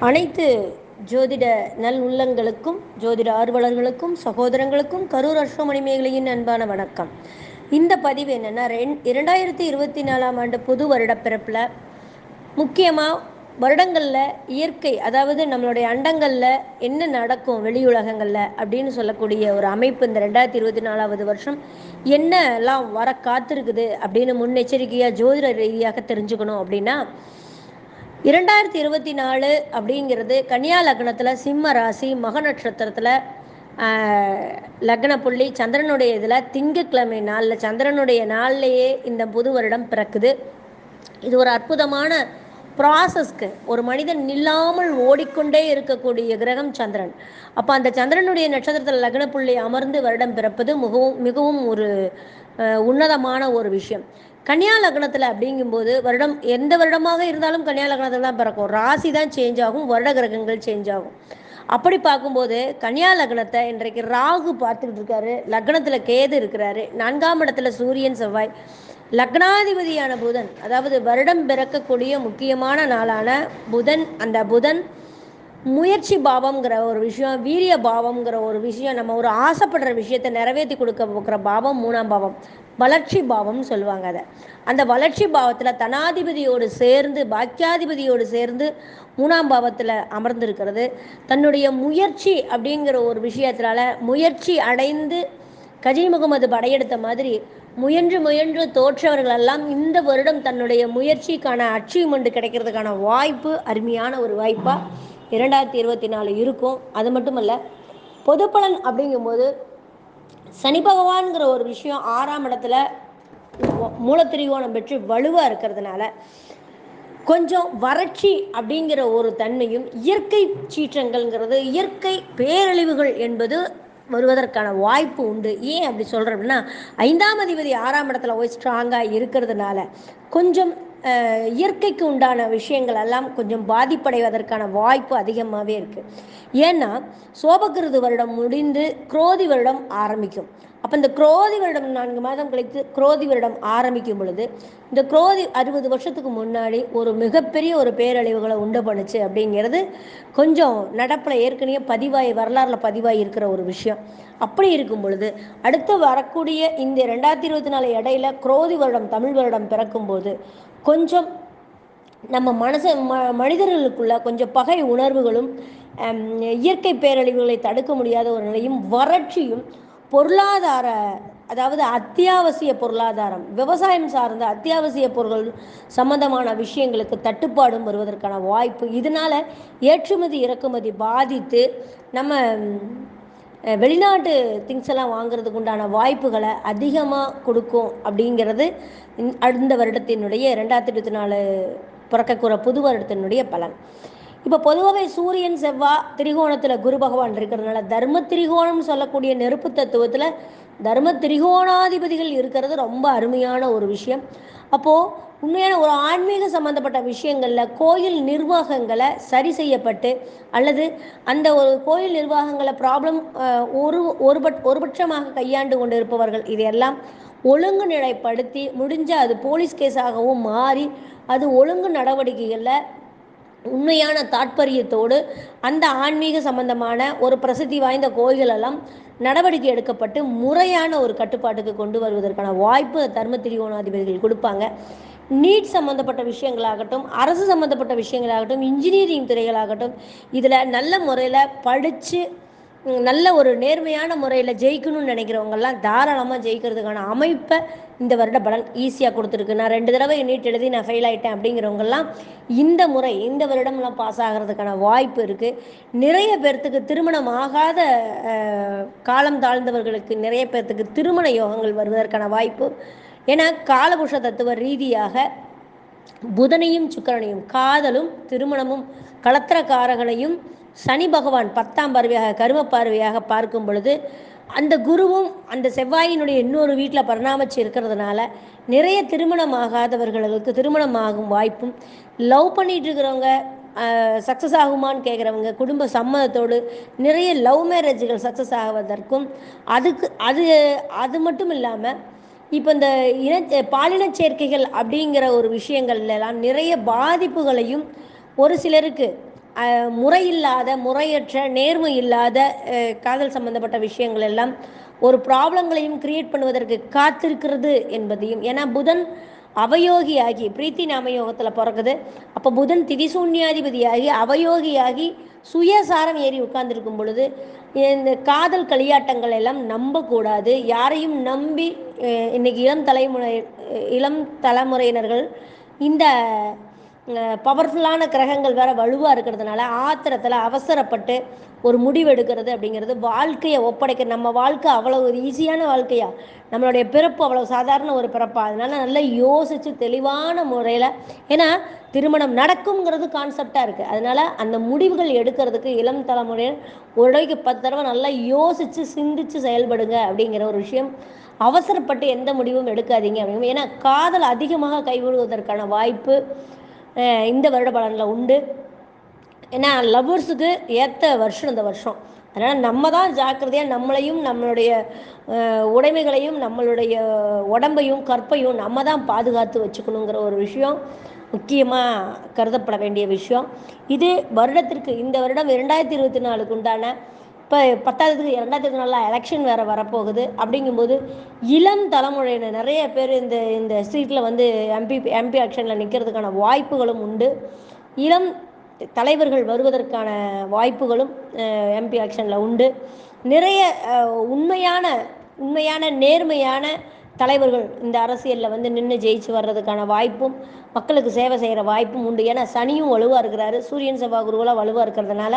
அனைத்து ஜோதிட நல் உள்ளங்களுக்கும் ஜோதிட ஆர்வலர்களுக்கும் சகோதரங்களுக்கும் கரூர் அஷ்டமணி மேகலையின் அன்பான வணக்கம். இந்த பதிவு என்னென்னா ரெண் இரண்டாயிரத்தி இருபத்தி நாலாம் ஆண்டு புது வருட பிறப்பில் முக்கியமாக வருடங்களில் இயற்கை அதாவது நம்மளுடைய அண்டங்களில் என்ன நடக்கும் வெளியுலகங்களில் அப்படின்னு சொல்லக்கூடிய ஒரு அமைப்பு இந்த ரெண்டாயிரத்தி இருபத்தி நாலாவது வருஷம் என்னெல்லாம் வர காத்திருக்குது அப்படின்னு முன்னெச்சரிக்கையாக ஜோதிட ரீதியாக தெரிஞ்சுக்கணும் அப்படின்னா இரண்டாயிரத்தி இருபத்தி நாலு அப்படிங்கிறது கன்னியா லக்னத்தில் சிம்ம ராசி மக நட்சத்திரத்தில் லக்ன புள்ளி சந்திரனுடைய இதில் திங்கக்கிழமை நாளில் சந்திரனுடைய நாள்லேயே இந்த புது வருடம் பிறக்குது. இது ஒரு அற்புதமான ப்ராசஸ்க்கு ஒரு மனிதன் நில்லாமல் ஓடிக்கொண்டே இருக்கக்கூடிய கிரகம் சந்திரன். அப்போ அந்த சந்திரனுடைய நட்சத்திரத்தில் லக்ன புள்ளி அமர்ந்து வருடம் பிறப்பது மிகவும் மிகவும் ஒரு உன்னதமான ஒரு விஷயம். கன்னியா லக்னத்தில் அப்படிங்கும்போது வருடம் எந்த வருடமாக இருந்தாலும் கன்னியா லக்னத்தில் தான் பிறக்கும். ராசி தான் சேஞ்ச் ஆகும் வருட கிரகங்கள் சேஞ்ச் ஆகும். அப்படி பார்க்கும்போது கன்னியா லக்னத்தை இன்றைக்கு ராகு பார்த்துக்கிட்டு இருக்காரு. லக்னத்தில் கேது இருக்கிறாரு. நான்காம் இடத்துல சூரியன் செவ்வாய். லக்னாதிபதியான புதன் அதாவது வருடம் பிறக்கக்கூடிய முக்கியமான நாளான புதன் அந்த புதன் முயற்சி பாவம்ங்கிற ஒரு விஷயம் வீரிய பாவம்ங்கிற ஒரு விஷயம் நம்ம ஒரு ஆசைப்படுற விஷயத்தை நிறைவேற்றி கொடுக்க போகிற பாவம் மூணாம் பாவம். வளர்ச்சி பாவம்னு சொல்லுவாங்க அதை. அந்த வளர்ச்சி பாவத்தில் தனாதிபதியோடு சேர்ந்து பாக்கியாதிபதியோடு சேர்ந்து மூணாம் பாவத்தில் அமர்ந்திருக்கிறது. தன்னுடைய முயற்சி அப்படிங்கிற ஒரு விஷயத்தினால முயற்சி அடைந்து கஜி முகமது படையெடுத்த மாதிரி முயன்று முயன்று தோற்றவர்கள் எல்லாம் இந்த வருடம் தன்னுடைய முயற்சிக்கான அச்சீவ்மெண்ட் கிடைக்கிறதுக்கான வாய்ப்பு அருமையான ஒரு வாய்ப்பாக இரண்டாயிரத்தி இருபத்தி நாலு இருக்கும். அது மட்டுமல்ல பொதுப்பலன் அப்படிங்கும்போது சனி பகவான்கிற ஒரு விஷயம் ஆறாம் இடத்துல மூலத்திரிகோணம் பெற்று வலுவாக இருக்கிறதுனால கொஞ்சம் வறட்சி அப்படிங்கிற ஒரு தன்மையும் இயற்கை சீற்றங்கள்ங்கிறது இயற்கை பேரழிவுகள் என்பது வருவதற்கான வாய்ப்பு உண்டு. ஏன் அப்படி சொல்கிறேன் அப்படின்னா ஐந்தாம் அதிபதி ஆறாம் இடத்துல போய் ஸ்ட்ராங்காக இருக்கிறதுனால கொஞ்சம் இயற்கைக்கு உண்டான விஷயங்கள் எல்லாம் கொஞ்சம் பாதிப்படைவதற்கான வாய்ப்பு அதிகமாகவே இருக்குது ஏன்னா சோபகிருது வருடம் முடிந்து குரோதி வருடம் ஆரம்பிக்கும். அப்போ இந்த குரோதி வருடம் நான்கு மாதம் கழித்து குரோதி வருடம் ஆரம்பிக்கும் பொழுது இந்த குரோதி அறுபது வருஷத்துக்கு முன்னாடி ஒரு மிகப்பெரிய ஒரு பேரழிவுகளை உண்டு பண்ணுச்சு அப்படிங்கிறது கொஞ்சம் நடப்பில் ஏற்கனவே பதிவாகி வரலாறில் பதிவாகி இருக்கிற ஒரு விஷயம். அப்படி இருக்கும் பொழுது அடுத்து வரக்கூடிய இந்த ரெண்டாயிரத்தி இருபத்தி நாலு இடையில குரோதி வருடம் தமிழ் வருடம் பிறக்கும்போது கொஞ்சம் நம்ம மனச ம மனிதர்களுக்குள்ள கொஞ்சம் பகை உணர்வுகளும் இயற்கை பேரழிவுகளை தடுக்க முடியாத ஒரு நிலையும் வறட்சியும் பொருளாதார அதாவது அத்தியாவசிய பொருளாதாரம் விவசாயம் சார்ந்த அத்தியாவசிய பொருள் சம்பந்தமான விஷயங்களுக்கு தட்டுப்பாடும் வருவதற்கான வாய்ப்பு இதனால் ஏற்றுமதி இறக்குமதி பாதித்து நம்ம வெளிநாட்டு திங்ஸ் எல்லாம் வாங்குறதுக்கு உண்டான வாய்ப்புகளை அதிகமாக கொடுக்கும் அப்படிங்கிறது இந்த வருடத்தினுடைய ரெண்டாயிரத்தி இருபத்தி நாலு பிறக்கக்கூற புது வருடத்தினுடைய பலன். இப்போ பொதுவாகவே சூரியன் செவ்வா திரிகோணத்தில் குரு பகவான் இருக்கிறதுனால தர்ம திரிகோணம் சொல்லக்கூடிய நெருப்பு தத்துவத்தில் தர்ம திரிகோணாதிபதிகள் இருக்கிறது ரொம்ப அருமையான ஒரு விஷயம். அப்போது உண்மையான ஒரு ஆன்மீக சம்மந்தப்பட்ட விஷயங்களில் கோயில் நிர்வாகங்களை சரி செய்யப்பட்டு அல்லது அந்த ஒரு கோயில் நிர்வாகங்களை ப்ராப்ளம் ஒரு ஒரு பட் ஒருபட்சமாக கையாண்டு கொண்டு இருப்பவர்கள் இதையெல்லாம் ஒழுங்கு நிலைப்படுத்தி முடிஞ்ச அது போலீஸ் கேஸாகவும் மாறி அது ஒழுங்கு நடவடிக்கைகளில் உண்மையான தாற்பயத்தோடு அந்த ஆன்மீக சம்பந்தமான ஒரு பிரசித்தி வாய்ந்த கோயிலெல்லாம் நடவடிக்கை எடுக்கப்பட்டு முறையான ஒரு கட்டுப்பாட்டுக்கு கொண்டு வருவதற்கான வாய்ப்பு தர்ம திரிகோணாதிபதிகள் கொடுப்பாங்க. நீட் சம்மந்தப்பட்ட விஷயங்களாகட்டும் அரசு சம்மந்தப்பட்ட விஷயங்களாகட்டும் இன்ஜினியரிங் துறைகளாகட்டும் இதில் நல்ல முறையில் படித்து நல்ல ஒரு நேர்மையான முறையில் ஜெயிக்கணும்னு நினைக்கிறவங்கெல்லாம் தாராளமாக ஜெயிக்கிறதுக்கான அமைப்பை இந்த வருட பலன் ஈஸியாக கொடுத்துருக்கு. நான் ரெண்டு தடவை நீட் எழுதி நான் ஃபெயில் ஆகிட்டேன் அப்படிங்கிறவங்கெல்லாம் இந்த முறை இந்த வருடம்லாம் பாஸ் ஆகிறதுக்கான வாய்ப்பு இருக்குது நிறைய பேர்த்துக்கு திருமணம் ஆகாத காலம் தாழ்ந்தவர்களுக்கு நிறைய பேர்த்துக்கு திருமண யோகங்கள் வருவதற்கான வாய்ப்பு. ஏன்னா காலபுஷ தத்துவ ரீதியாக புதனையும் சுக்கரனையும் காதலும் திருமணமும் களத்திரக்காரகனையும் சனி பகவான் பத்தாம் பார்வையாக கரும பார்வையாக பார்க்கும் பொழுது அந்த குருவும் அந்த செவ்வாயினுடைய இன்னொரு வீட்டில் பரிணாமிச்சு இருக்கிறதுனால நிறைய திருமணம் ஆகாதவர்களுக்கு திருமணம் ஆகும் வாய்ப்பும் லவ் பண்ணிட்டு இருக்கிறவங்க சக்ஸஸ் ஆகுமான்னு கேட்குறவங்க குடும்ப சம்மதத்தோடு நிறைய லவ் மேரேஜ்கள் சக்ஸஸ் ஆகுவதற்கும் அதுக்கு அது அது மட்டும் இல்லாமல் இப்போ இந்த இன பாலின சேர்க்கைகள் அப்படிங்கிற ஒரு விஷயங்கள்லாம் நிறைய பாதிப்புகளையும் ஒரு சிலருக்கு முறையில்லாத முறையற்ற நேர்மை இல்லாத காதல் சம்பந்தப்பட்ட விஷயங்கள் எல்லாம் ஒரு ப்ராப்ளங்களையும் கிரியேட் பண்ணுவதற்கு காத்திருக்கிறது என்பதையும். ஏன்னா புதன் அவயோகியாகி பிரீத்தி நாமயோகத்தில் பிறக்குது. அப்போ புதன் திதிசூன்யாதிபதியாகி அவயோகியாகி சுயசாரம் ஏறி உட்கார்ந்துருக்கும் பொழுது இந்த காதல் களியாட்டங்கள் எல்லாம் நம்பக்கூடாது. யாரையும் நம்பி இன்னைக்கு இளம் தலைமுறை இளம் தலைமுறையினர்கள் இந்த பவர்ஃபுல்லான கிரகங்கள் வேற வலுவாக இருக்கிறதுனால ஆத்திரத்தில் அவசரப்பட்டு ஒரு முடிவு எடுக்கிறது அப்படிங்கிறது வாழ்க்கையை ஒப்படைக்க நம்ம வாழ்க்கை அவ்வளோ ஒரு ஈஸியான வாழ்க்கையா? நம்மளுடைய பிறப்பு அவ்வளோ சாதாரண ஒரு பிறப்பா? அதனால நல்லா யோசித்து தெளிவான முறையில் ஏன்னா திருமணம் நடக்குங்கிறது கான்செப்டாக இருக்குது அதனால அந்த முடிவுகள் எடுக்கிறதுக்கு இளம் தலைமுறையினர் உடைக்கு பத்து தடவை நல்லா யோசித்து சிந்திச்சு செயல்படுங்க அப்படிங்கிற ஒரு விஷயம். அவசரப்பட்டு எந்த முடிவும் எடுக்காதீங்க அப்படிங்க ஏன்னா காதல் அதிகமாக கைவிடுவதற்கான வாய்ப்பு இந்த வருட பலனில் உண்டு. ஏன்னா லவ்வர்ஸுக்கு ஏற்ற வருஷம் இந்த வருஷம். அதனால் நம்ம தான் ஜாக்கிரதையாக நம்மளையும் நம்மளுடைய உடைமைகளையும் நம்மளுடைய உடம்பையும் கற்பையும் நம்ம தான் பாதுகாத்து வச்சுக்கணுங்கிற ஒரு விஷயம் முக்கியமாக கருதப்பட வேண்டிய விஷயம். இது வருடத்திற்கு இந்த வருடம் இரண்டாயிரத்தி இருபத்தி நாலுக்கு உண்டான இப்போ பத்தாவதுக்கு இரண்டாயிரத்தி நல்லா எலெக்ஷன் வேறு வரப்போகுது. அப்படிங்கும்போது இளம் தலைமுறையினர் நிறைய பேர் இந்த இந்த சீட்டில் வந்து எம்பி எம்பி ஆக்ஷனில் நிற்கிறதுக்கான வாய்ப்புகளும் உண்டு. இளம் தலைவர்கள் வருவதற்கான வாய்ப்புகளும் எம்பி ஆக்ஷனில் உண்டு. நிறைய உண்மையான உண்மையான நேர்மையான தலைவர்கள் இந்த அரசியலில் வந்து நின்று ஜெயிச்சு வர்றதுக்கான வாய்ப்பும் மக்களுக்கு சேவை செய்கிற வாய்ப்பும் உண்டு. ஏன்னா சனியும் வலுவாக இருக்கிறாரு. சூரியன் செவ்வாய் குருவெல்லாம் வலுவாக இருக்கிறதுனால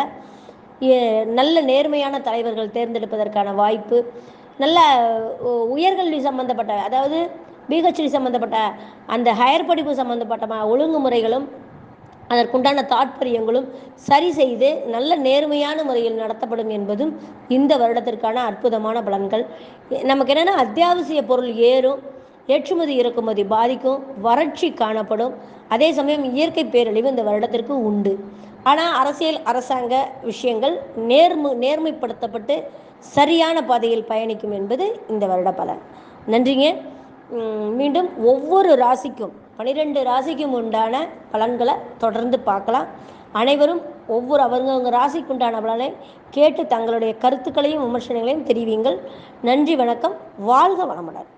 நல்ல நேர்மையான தலைவர்கள் தேர்ந்தெடுப்பதற்கான வாய்ப்பு நல்ல உ- உயர்கல்வி சம்பந்தப்பட்ட அதாவது பிஹெச்டி சம்பந்தப்பட்ட அந்த ஹையர் படிப்பு சம்பந்தப்பட்ட ஒழுங்குமுறைகளும் அதற்குண்டான தாற்பயங்களும் சரி செய்து நல்ல நேர்மையான முறையில் நடத்தப்படும் என்பதும் இந்த வருடத்திற்கான அற்புதமான பலன்கள். நமக்கு என்னென்னா அத்தியாவசிய பொருள் ஏறும் ஏற்றுமதி இறக்குமதி பாதிக்கும் வறட்சி காணப்படும். அதே சமயம் இயற்கை பேரழிவு இந்த வருடத்திற்கு உண்டு. ஆனால் அரசியல் அரசாங்க விஷயங்கள் நேர்மு நேர்மைப்படுத்தப்பட்டு சரியான பாதையில் பயணிக்கும் என்பது இந்த வருட பலன். நன்றிங்க. மீண்டும் ஒவ்வொரு ராசிக்கும் பனிரெண்டு ராசிக்கும் உண்டான பலன்களை தொடர்ந்து பார்க்கலாம். அனைவரும் ஒவ்வொரு அவங்கவங்க ராசிக்கு உண்டான பலனை கேட்டு தங்களுடைய கருத்துக்களையும் விமர்சனங்களையும் தெரிவிங்கள் நன்றி வணக்கம். வாழ்க வளமுடன்.